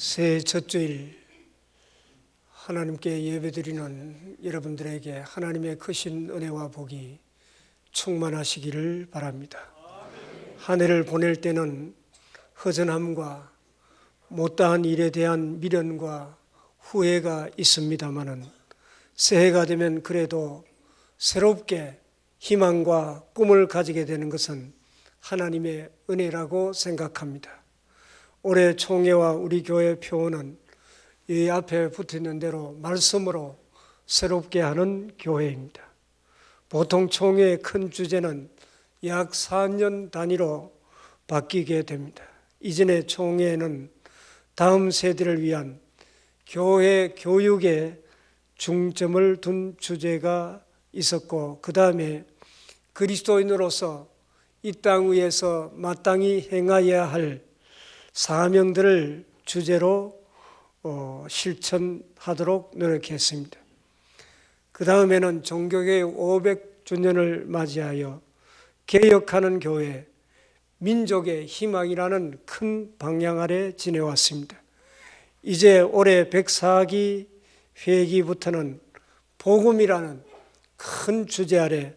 새해 첫 주일 하나님께 예배드리는 여러분들에게 하나님의 크신 은혜와 복이 충만하시기를 바랍니다. 한 해를 보낼 때는 허전함과 못다한 일에 대한 미련과 후회가 있습니다마는 새해가 되면 그래도 새롭게 희망과 꿈을 가지게 되는 것은 하나님의 은혜라고 생각합니다. 올해 총회와 우리 교회 표어는 이 앞에 붙어 있는 대로 말씀으로 새롭게 하는 교회입니다. 보통 총회의 큰 주제는 약 4년 단위로 바뀌게 됩니다. 이전의 총회에는 다음 세대를 위한 교회 교육에 중점을 둔 주제가 있었고 그 다음에 그리스도인으로서 이 땅 위에서 마땅히 행하여야 할 사명들을 주제로 어, 실천하도록 노력했습니다. 그 다음에는 종교개혁 500주년을 맞이하여 개혁하는 교회, 민족의 희망이라는 큰 방향 아래 지내왔습니다. 이제 올해 104기 회기부터는 복음이라는 큰 주제 아래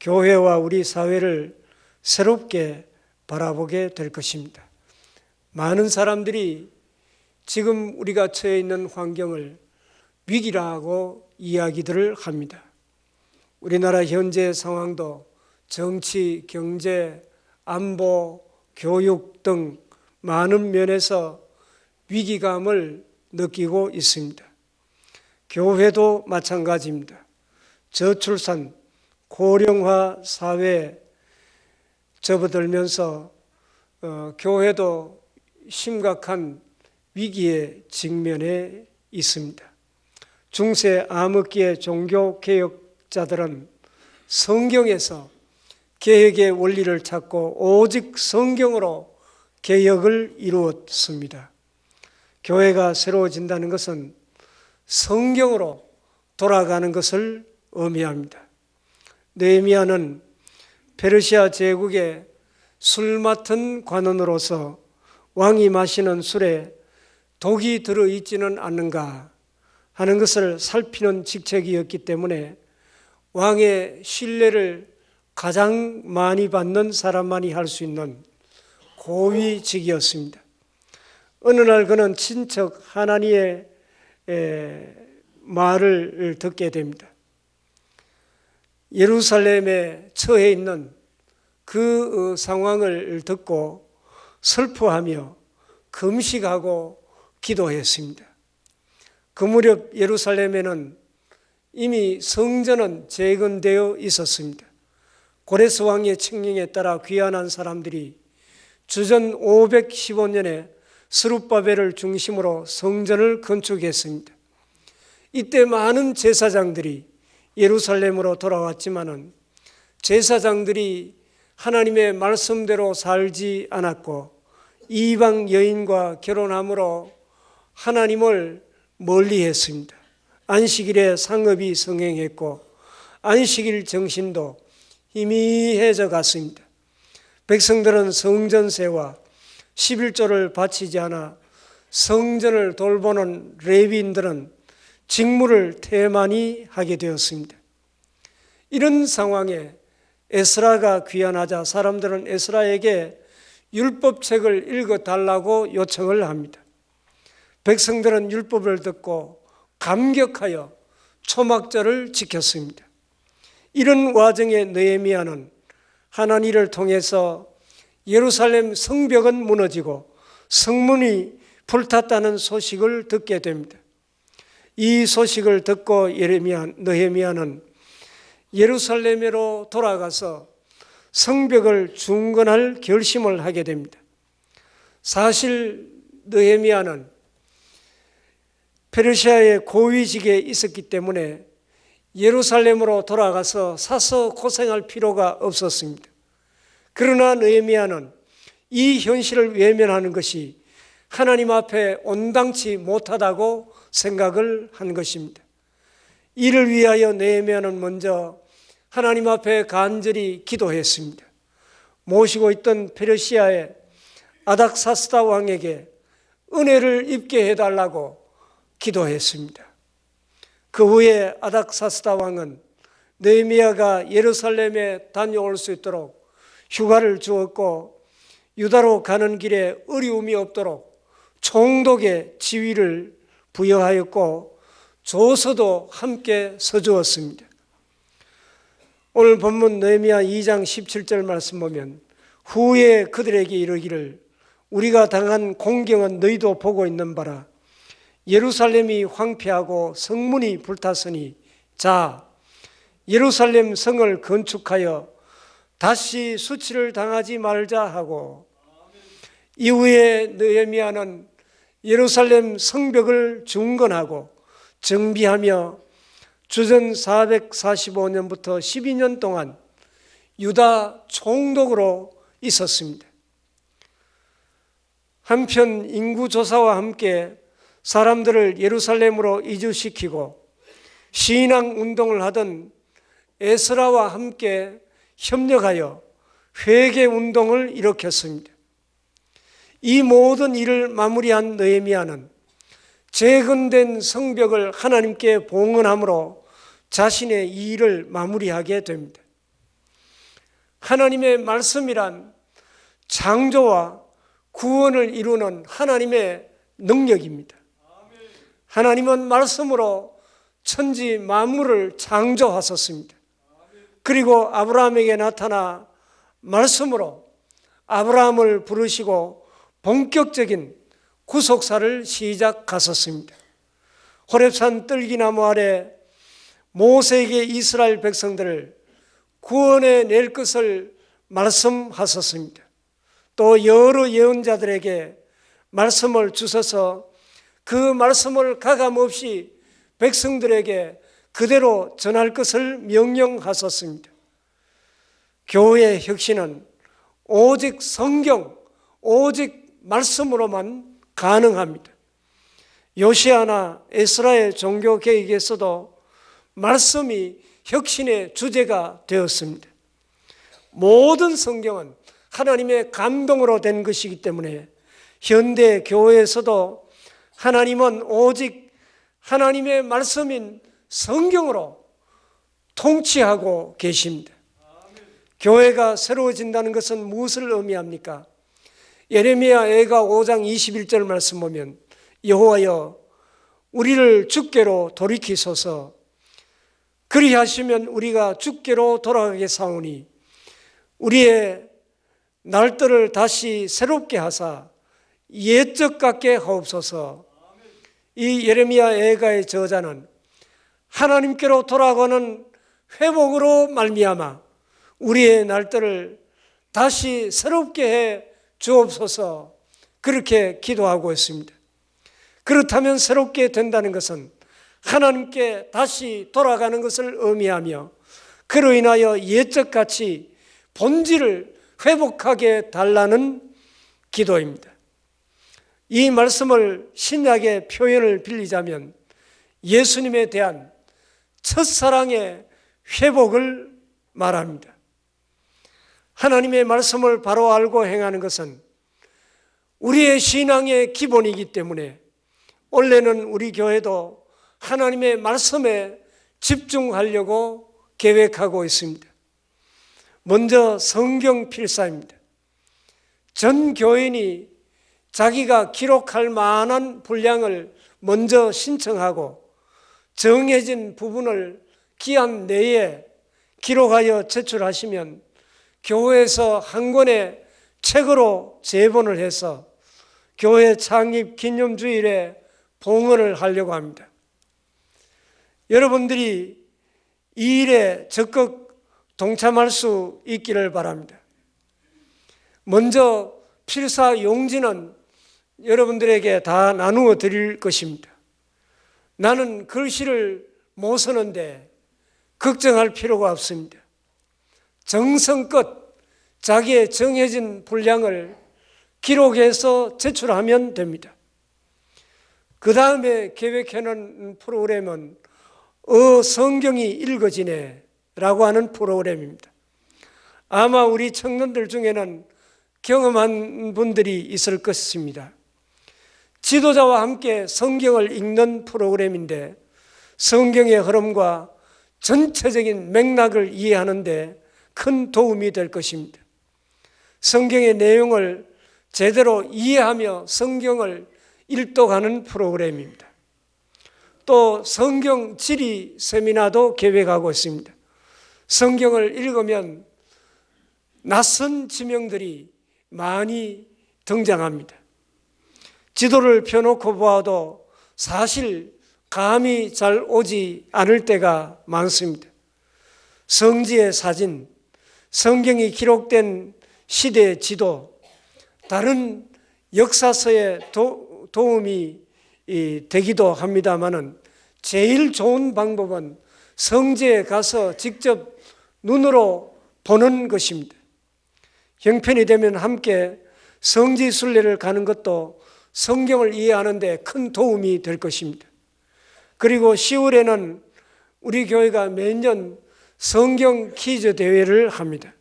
교회와 우리 사회를 새롭게 바라보게 될 것입니다. 많은 사람들이 지금 우리가 처해 있는 환경을 위기라고 이야기들을 합니다. 우리나라 현재 상황도 정치, 경제, 안보, 교육 등 많은 면에서 위기감을 느끼고 있습니다. 교회도 마찬가지입니다. 저출산, 고령화 사회에 접어들면서 어, 교회도 심각한 위기에 직면해 있습니다. 중세 암흑기의 종교 개혁자들은 성경에서 개혁의 원리를 찾고 오직 성경으로 개혁을 이루었습니다. 교회가 새로워진다는 것은 성경으로 돌아가는 것을 의미합니다. 네미아는 페르시아 제국의 술 맡은 관원으로서 왕이 마시는 술에 독이 들어 있지는 않는가 하는 것을 살피는 직책이었기 때문에 왕의 신뢰를 가장 많이 받는 사람만이 할 수 있는 고위직이었습니다. 어느 날 그는 친척 하나니의 말을 듣게 됩니다. 예루살렘에 처해 있는 그 어, 상황을 듣고 슬퍼하며 금식하고 기도했습니다. 그 무렵 예루살렘에는 이미 성전은 재건되어 있었습니다. 고레스 왕의 칙령에 따라 귀환한 사람들이 주전 515년에 스룹바벨을 중심으로 성전을 건축했습니다. 이때 많은 제사장들이 예루살렘으로 돌아왔지만은 제사장들이 하나님의 말씀대로 살지 않았고 이방 여인과 결혼함으로 하나님을 멀리 했습니다. 안식일에 상업이 성행했고 안식일 정신도 희미해져 갔습니다. 백성들은 성전세와 11조를 바치지 않아 성전을 돌보는 레위인들은 직무를 태만히 하게 되었습니다. 이런 상황에 에스라가 귀환하자 사람들은 에스라에게 율법책을 읽어 달라고 요청을 합니다. 백성들은 율법을 듣고 감격하여 초막절을 지켰습니다. 이런 와중에 느헤미야는 하나님을 통해서 예루살렘 성벽은 무너지고 성문이 불탔다는 소식을 듣게 됩니다. 이 소식을 듣고 예레미야 느헤미야는 예루살렘으로 돌아가서 성벽을 중건할 결심을 하게 됩니다. 사실 느헤미야는 페르시아의 고위직에 있었기 때문에 예루살렘으로 돌아가서 사서 고생할 필요가 없었습니다. 그러나 느헤미야는 이 현실을 외면하는 것이 하나님 앞에 온당치 못하다고 생각을 한 것입니다. 이를 위하여 느헤미야는 먼저 하나님 앞에 간절히 기도했습니다. 모시고 있던 페르시아의 아닥사스다 왕에게 은혜를 입게 해달라고 기도했습니다. 그 후에 아닥사스다 왕은 느헤미야가 예루살렘에 다녀올 수 있도록 휴가를 주었고 유다로 가는 길에 어려움이 없도록 총독의 지위를 부여하였고 조서도 함께 서주었습니다. 오늘 본문 느헤미야 2장 17절 말씀 보면 후에 그들에게 이르기를 우리가 당한 공경은 너희도 보고 있는 바라. 예루살렘이 황폐하고 성문이 불탔으니 자 예루살렘 성을 건축하여 다시 수치를 당하지 말자 하고. 이후에 느헤미야는 예루살렘 성벽을 중건하고 정비하며 주전 445년부터 12년 동안 유다 총독으로 있었습니다. 한편 인구 조사와 함께 사람들을 예루살렘으로 이주시키고 신앙 운동을 하던 에스라와 함께 협력하여 회개 운동을 일으켰습니다. 이 모든 일을 마무리한 느헤미야는 재건된 성벽을 하나님께 봉헌함으로 자신의 이 일을 마무리하게 됩니다. 하나님의 말씀이란 창조와 구원을 이루는 하나님의 능력입니다. 하나님은 말씀으로 천지 만물을 창조하셨습니다. 그리고 아브라함에게 나타나 말씀으로 아브라함을 부르시고 본격적인 구속사를 시작하셨습니다. 호렙산 뜰기나무 아래 모세에게 이스라엘 백성들을 구원해 낼 것을 말씀하셨습니다. 또 여러 예언자들에게 말씀을 주셔서 그 말씀을 가감없이 백성들에게 그대로 전할 것을 명령하셨습니다. 교회의 혁신은 오직 성경, 오직 말씀으로만 가능합니다. 요시아나 에스라의 종교 계획에서도 말씀이 혁신의 주제가 되었습니다. 모든 성경은 하나님의 감동으로 된 것이기 때문에 현대 교회에서도 하나님은 오직 하나님의 말씀인 성경으로 통치하고 계십니다. 교회가 새로워진다는 것은 무엇을 의미합니까? 예레미야 애가 5장 21절 말씀 보면 여호와여 우리를 주께로 돌이키소서 그리하시면 우리가 주께로 돌아가게 사오니 우리의 날들을 다시 새롭게 하사 옛적 같게 하옵소서 이 예레미야 애가의 저자는 하나님께로 돌아가는 회복으로 말미암아 우리의 날들을 다시 새롭게 해 주옵소서 그렇게 기도하고 있습니다. 그렇다면 새롭게 된다는 것은 하나님께 다시 돌아가는 것을 의미하며 그로 인하여 옛적같이 본질을 회복하게 달라는 기도입니다. 이 말씀을 신약의 표현을 빌리자면 예수님에 대한 첫사랑의 회복을 말합니다. 하나님의 말씀을 바로 알고 행하는 것은 우리의 신앙의 기본이기 때문에 원래는 우리 교회도 하나님의 말씀에 집중하려고 계획하고 있습니다. 먼저 성경 필사입니다. 전 교인이 자기가 기록할 만한 분량을 먼저 신청하고 정해진 부분을 기한 내에 기록하여 제출하시면 교회에서 한 권의 책으로 제본을 해서 교회 창립 기념주일에 봉헌을 하려고 합니다. 여러분들이 이 일에 적극 동참할 수 있기를 바랍니다. 먼저 필사 용지는 여러분들에게 다 나누어 드릴 것입니다. 나는 글씨를 못 쓰는데 걱정할 필요가 없습니다. 정성껏 자기의 정해진 분량을 기록해서 제출하면 됩니다. 그 다음에 계획해놓은 프로그램은 어 성경이 읽어지네 라고 하는 프로그램입니다. 아마 우리 청년들 중에는 경험한 분들이 있을 것입니다. 지도자와 함께 성경을 읽는 프로그램인데 성경의 흐름과 전체적인 맥락을 이해하는데 큰 도움이 될 것입니다. 성경의 내용을 제대로 이해하며 성경을 일독하는 프로그램입니다. 또 성경 지리 세미나도 계획하고 있습니다. 성경을 읽으면 낯선 지명들이 많이 등장합니다. 지도를 펴놓고 보아도 사실 감이 잘 오지 않을 때가 많습니다. 성지의 사진, 성경이 기록된 시대의 지도, 다른 역사서의 도, 도움이 이, 되기도 합니다만은 제일 좋은 방법은 성지에 가서 직접 눈으로 보는 것입니다. 형편이 되면 함께 성지 순례를 가는 것도 성경을 이해하는데 큰 도움이 될 것입니다. 그리고 10월에는 우리 교회가 매년 성경 퀴즈 대회를 합니다.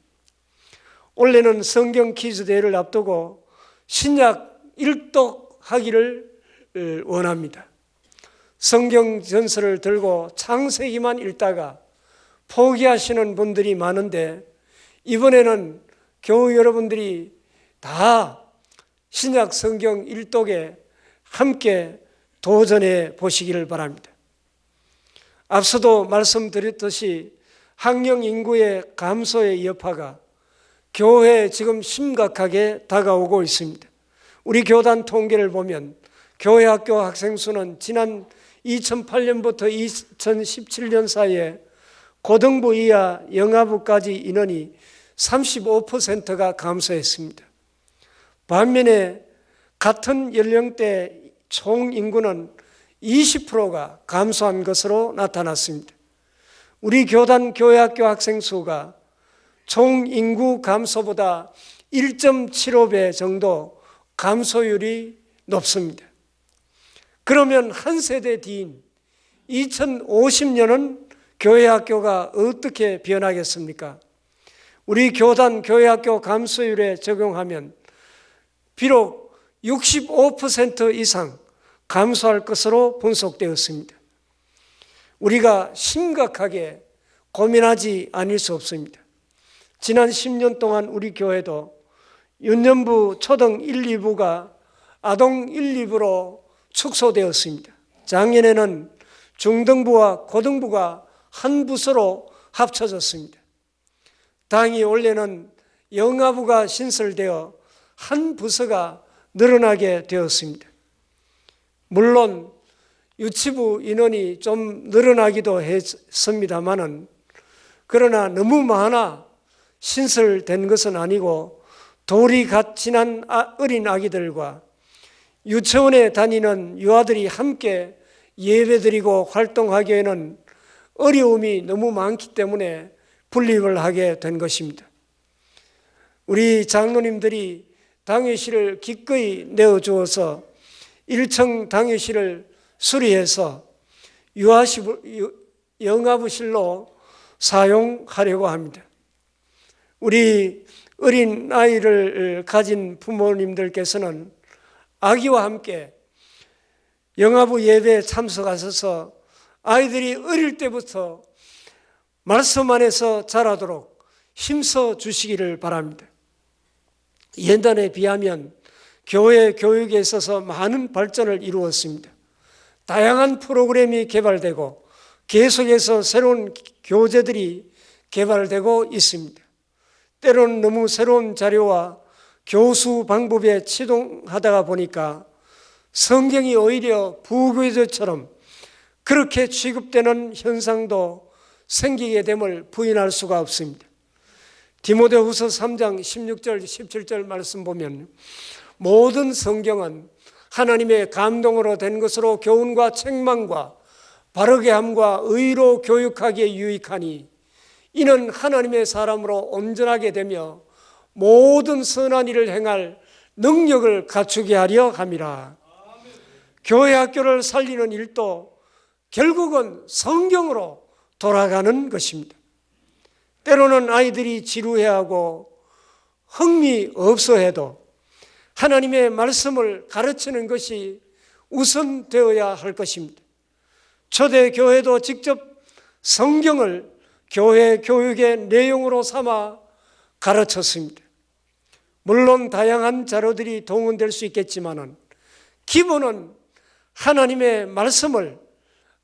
올해는 성경 퀴즈 대회를 앞두고 신약 일독하기를 원합니다. 성경 전설을 들고 창세기만 읽다가 포기하시는 분들이 많은데 이번에는 교우 여러분들이 다 신약 성경 일독에 함께 도전해 보시기를 바랍니다. 앞서도 말씀드렸듯이 학령 인구의 감소의 여파가 교회에 지금 심각하게 다가오고 있습니다. 우리 교단 통계를 보면 교회 학교 학생 수는 지난 2008년부터 2017년 사이에 고등부 이하 영아부까지 인원이 35%가 감소했습니다. 반면에 같은 연령대 총 인구는 20%가 감소한 것으로 나타났습니다. 우리 교단 교회 학교 학생 수가 총 인구 감소보다 1.75배 정도 감소율이 높습니다. 그러면 한 세대 뒤인 2050년은 교회 학교가 어떻게 변하겠습니까? 우리 교단 교회 학교 감소율에 적용하면 비록 65% 이상 감소할 것으로 분석되었습니다. 우리가 심각하게 고민하지 않을 수 없습니다. 지난 10년 동안 우리 교회도 윤년부 초등 1, 2부가 아동 1, 2부로 축소되었습니다. 작년에는 중등부와 고등부가 한 부서로 합쳐졌습니다. 당이 원래는 영아부가 신설되어 한 부서가 늘어나게 되었습니다. 물론 유치부 인원이 좀 늘어나기도 했습니다만은 그러나 너무 많아 신설된 것은 아니고 돌이 갓 지난 아, 어린 아기들과 유치원에 다니는 유아들이 함께 예배드리고 활동하기에는 어려움이 너무 많기 때문에 분립을 하게 된 것입니다. 우리 장로님들이 당회실을 기꺼이 내어주어서 1층 당회실을 수리해서 유아실, 영아부실로 사용하려고 합니다. 우리 어린 아이를 가진 부모님들께서는 아기와 함께 영아부 예배에 참석하셔서 아이들이 어릴 때부터 말씀 안에서 자라도록 힘써 주시기를 바랍니다. 옛날에 비하면 교회 교육에 있어서 많은 발전을 이루었습니다. 다양한 프로그램이 개발되고 계속해서 새로운 교재들이 개발되고 있습니다. 때로는 너무 새로운 자료와 교수 방법에 치동하다가 보니까 성경이 오히려 부교재처럼 그렇게 취급되는 현상도 생기게 됨을 부인할 수가 없습니다. 디모데후서 3장 16절 17절 말씀 보면 모든 성경은 하나님의 감동으로 된 것으로 교훈과 책망과 바르게 함과 의로 교육하기에 유익하니 이는 하나님의 사람으로 온전하게 되며 모든 선한 일을 행할 능력을 갖추게 하려 함이라. 교회 학교를 살리는 일도 결국은 성경으로 돌아가는 것입니다. 때로는 아이들이 지루해하고 흥미 없어 해도 하나님의 말씀을 가르치는 것이 우선 되어야 할 것입니다. 초대 교회도 직접 성경을 교회 교육의 내용으로 삼아 가르쳤습니다. 물론 다양한 자료들이 동원될 수 있겠지만은 기본은 하나님의 말씀을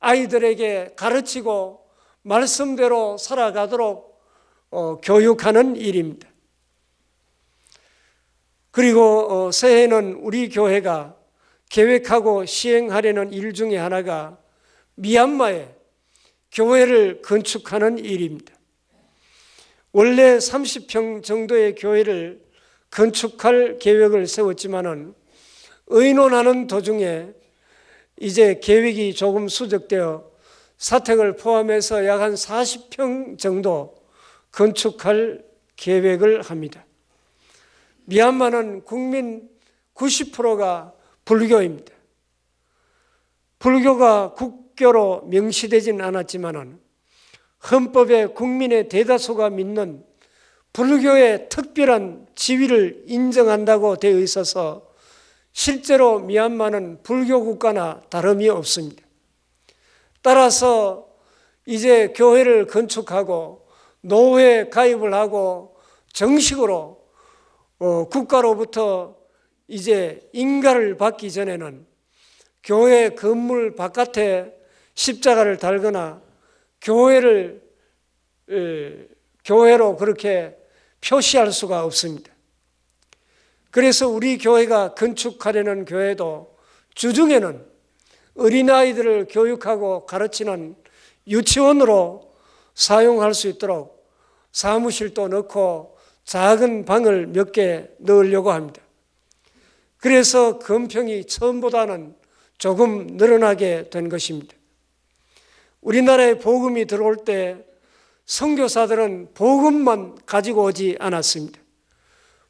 아이들에게 가르치고 말씀대로 살아가도록 어, 교육하는 일입니다. 그리고 어, 새해는 우리 교회가 계획하고 시행하려는 일 중에 하나가 미얀마에 교회를 건축하는 일입니다. 원래 30평 정도의 교회를 건축할 계획을 세웠지만은 의논하는 도중에 이제 계획이 조금 수정되어 사택을 포함해서 약 한 40평 정도 건축할 계획을 합니다. 미얀마는 국민 90%가 불교입니다. 불교가 국교로 명시되지는 않았지만은 헌법에 국민의 대다수가 믿는 불교의 특별한 지위를 인정한다고 되어 있어서 실제로 미얀마는 불교 국가나 다름이 없습니다. 따라서 이제 교회를 건축하고 노회에 가입을 하고 정식으로 어, 국가로부터 이제 인가를 받기 전에는 교회 건물 바깥에 십자가를 달거나 교회를 에, 교회로 그렇게 표시할 수가 없습니다. 그래서 우리 교회가 건축하려는 교회도 주중에는 어린아이들을 교육하고 가르치는 유치원으로 사용할 수 있도록 사무실도 넣고 작은 방을 몇 개 넣으려고 합니다. 그래서 건평이 처음보다는 조금 늘어나게 된 것입니다. 우리나라에 복음이 들어올 때 선교사들은 복음만 가지고 오지 않았습니다.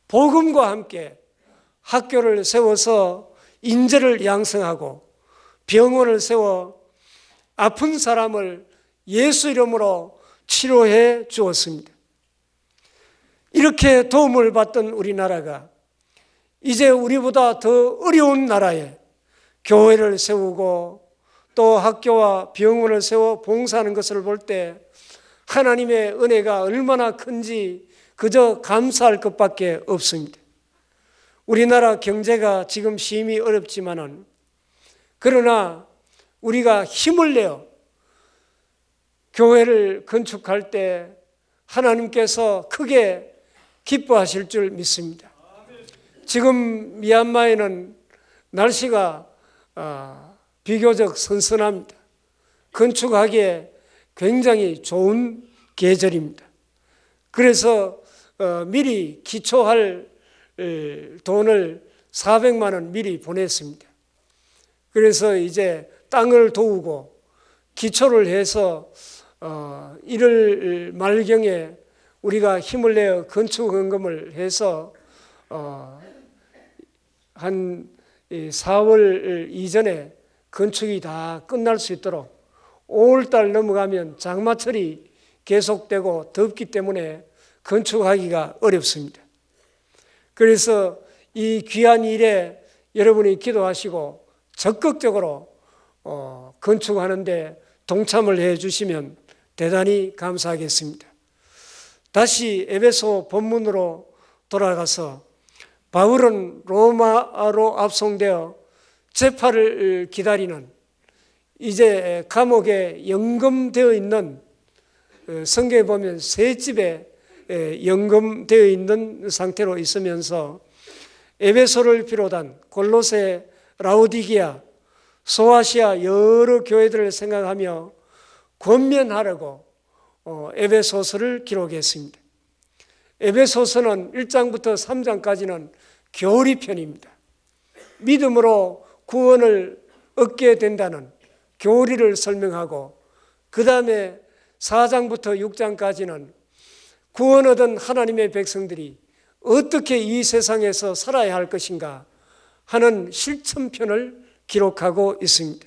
복음과 함께 학교를 세워서 인재를 양성하고 병원을 세워 아픈 사람을 예수 이름으로 치료해 주었습니다. 이렇게 도움을 받던 우리나라가 이제 우리보다 더 어려운 나라에 교회를 세우고 또 학교와 병원을 세워 봉사하는 것을 볼 때 하나님의 은혜가 얼마나 큰지 그저 감사할 것밖에 없습니다. 우리나라 경제가 지금 심히 어렵지만은 그러나 우리가 힘을 내어 교회를 건축할 때 하나님께서 크게 기뻐하실 줄 믿습니다. 지금 미얀마에는 날씨가 아, 비교적 선선합니다. 건축하기에 굉장히 좋은 계절입니다. 그래서 어, 미리 기초할 돈을 400만 원 미리 보냈습니다. 그래서 이제 땅을 도우고 기초를 해서 1월 어, 말경에 우리가 힘을 내어 건축 헌금을 해서 어, 한 4월 이전에 건축이 다 끝날 수 있도록 5월달 넘어가면 장마철이 계속되고 덥기 때문에 건축하기가 어렵습니다. 그래서 이 귀한 일에 여러분이 기도하시고 적극적으로 어, 건축하는데 동참을 해 주시면 대단히 감사하겠습니다. 다시 에베소 본문으로 돌아가서 바울은 로마로 압송되어 재판을 기다리는 이제 감옥에 연금되어 있는 어, 성경에 보면 세 집에 연금되어 있는 상태로 있으면서 에베소를 비롯한 골로새, 라우디기아, 소아시아 여러 교회들을 생각하며 권면하려고 어, 에베소서를 기록했습니다. 에베소서는 1장부터 3장까지는 교리 편입니다. 믿음으로 구원을 얻게 된다는 교리를 설명하고 그 다음에 4장부터 6장까지는 구원 얻은 하나님의 백성들이 어떻게 이 세상에서 살아야 할 것인가 하는 실천편을 기록하고 있습니다.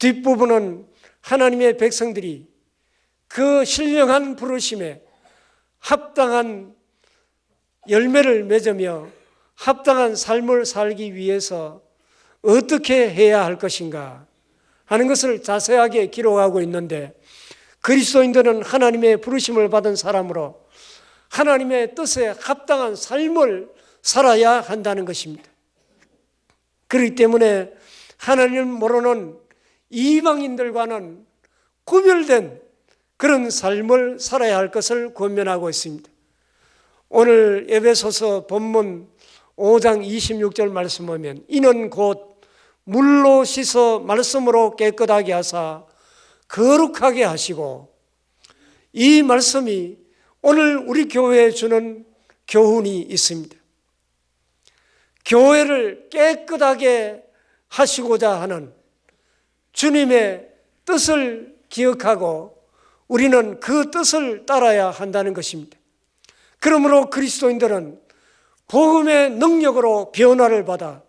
뒷부분은 하나님의 백성들이 그 신령한 부르심에 합당한 열매를 맺으며 합당한 삶을 살기 위해서 어떻게 해야 할 것인가 하는 것을 자세하게 기록하고 있는데 그리스도인들은 하나님의 부르심을 받은 사람으로 하나님의 뜻에 합당한 삶을 살아야 한다는 것입니다. 그렇기 때문에 하나님을 모르는 이방인들과는 구별된 그런 삶을 살아야 할 것을 권면하고 있습니다. 오늘 에베소서 본문 5장 26절 말씀 보면 이는 곧 물로 씻어 말씀으로 깨끗하게 하사 거룩하게 하시고 이 말씀이 오늘 우리 교회에 주는 교훈이 있습니다. 교회를 깨끗하게 하시고자 하는 주님의 뜻을 기억하고 우리는 그 뜻을 따라야 한다는 것입니다. 그러므로 그리스도인들은 복음의 능력으로 변화를 받아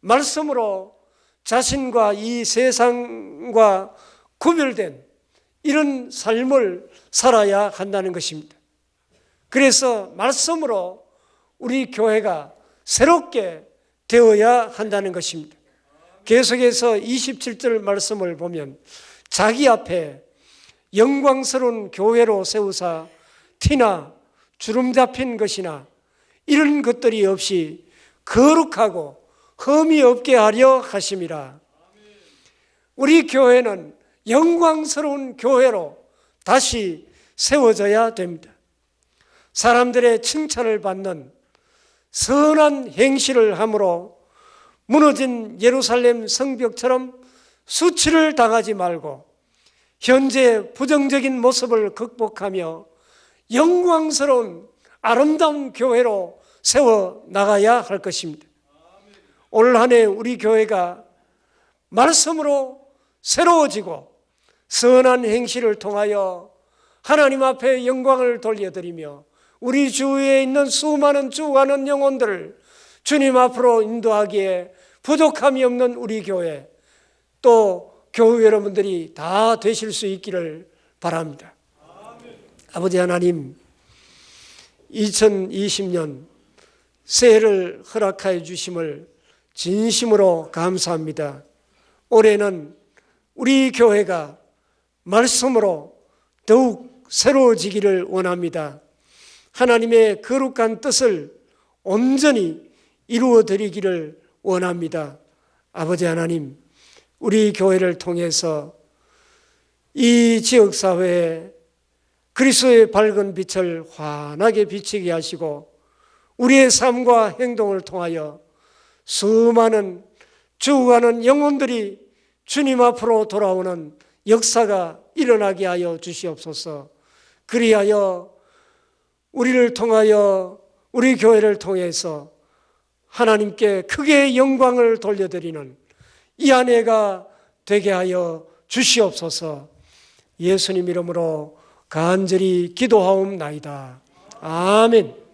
말씀으로 자신과 이 세상과 구별된 이런 삶을 살아야 한다는 것입니다. 그래서 말씀으로 우리 교회가 새롭게 되어야 한다는 것입니다. 계속해서 27절 말씀을 보면 자기 앞에 영광스러운 교회로 세우사 티나 주름 잡힌 것이나 이런 것들이 없이 거룩하고 흠이 없게 하려 하심이라. 우리 교회는 영광스러운 교회로 다시 세워져야 됩니다. 사람들의 칭찬을 받는 선한 행실을 함으로 무너진 예루살렘 성벽처럼 수치를 당하지 말고 현재 부정적인 모습을 극복하며 영광스러운 아름다운 교회로 세워 나가야 할 것입니다. 올 한해 우리 교회가 말씀으로 새로워지고 선한 행실을 통하여 하나님 앞에 영광을 돌려드리며 우리 주위에 있는 수많은 주가는 영혼들을 주님 앞으로 인도하기에 부족함이 없는 우리 교회 또 교회 여러분들이 다 되실 수 있기를 바랍니다. 아버지 하나님 2020년 새해를 허락하여 주심을 진심으로 감사합니다. 올해는 우리 교회가 말씀으로 더욱 새로워지기를 원합니다. 하나님의 거룩한 뜻을 온전히 이루어 드리기를 원합니다. 아버지 하나님, 우리 교회를 통해서 이 지역 사회에 그리스도의 밝은 빛을 환하게 비치게 하시고 우리의 삶과 행동을 통하여 수많은 죽어가는 영혼들이 주님 앞으로 돌아오는 역사가 일어나게 하여 주시옵소서. 그리하여 우리를 통하여 우리 교회를 통해서 하나님께 크게 영광을 돌려드리는 이 아내가 되게 하여 주시옵소서. 예수님 이름으로 간절히 기도하옵나이다. 아멘.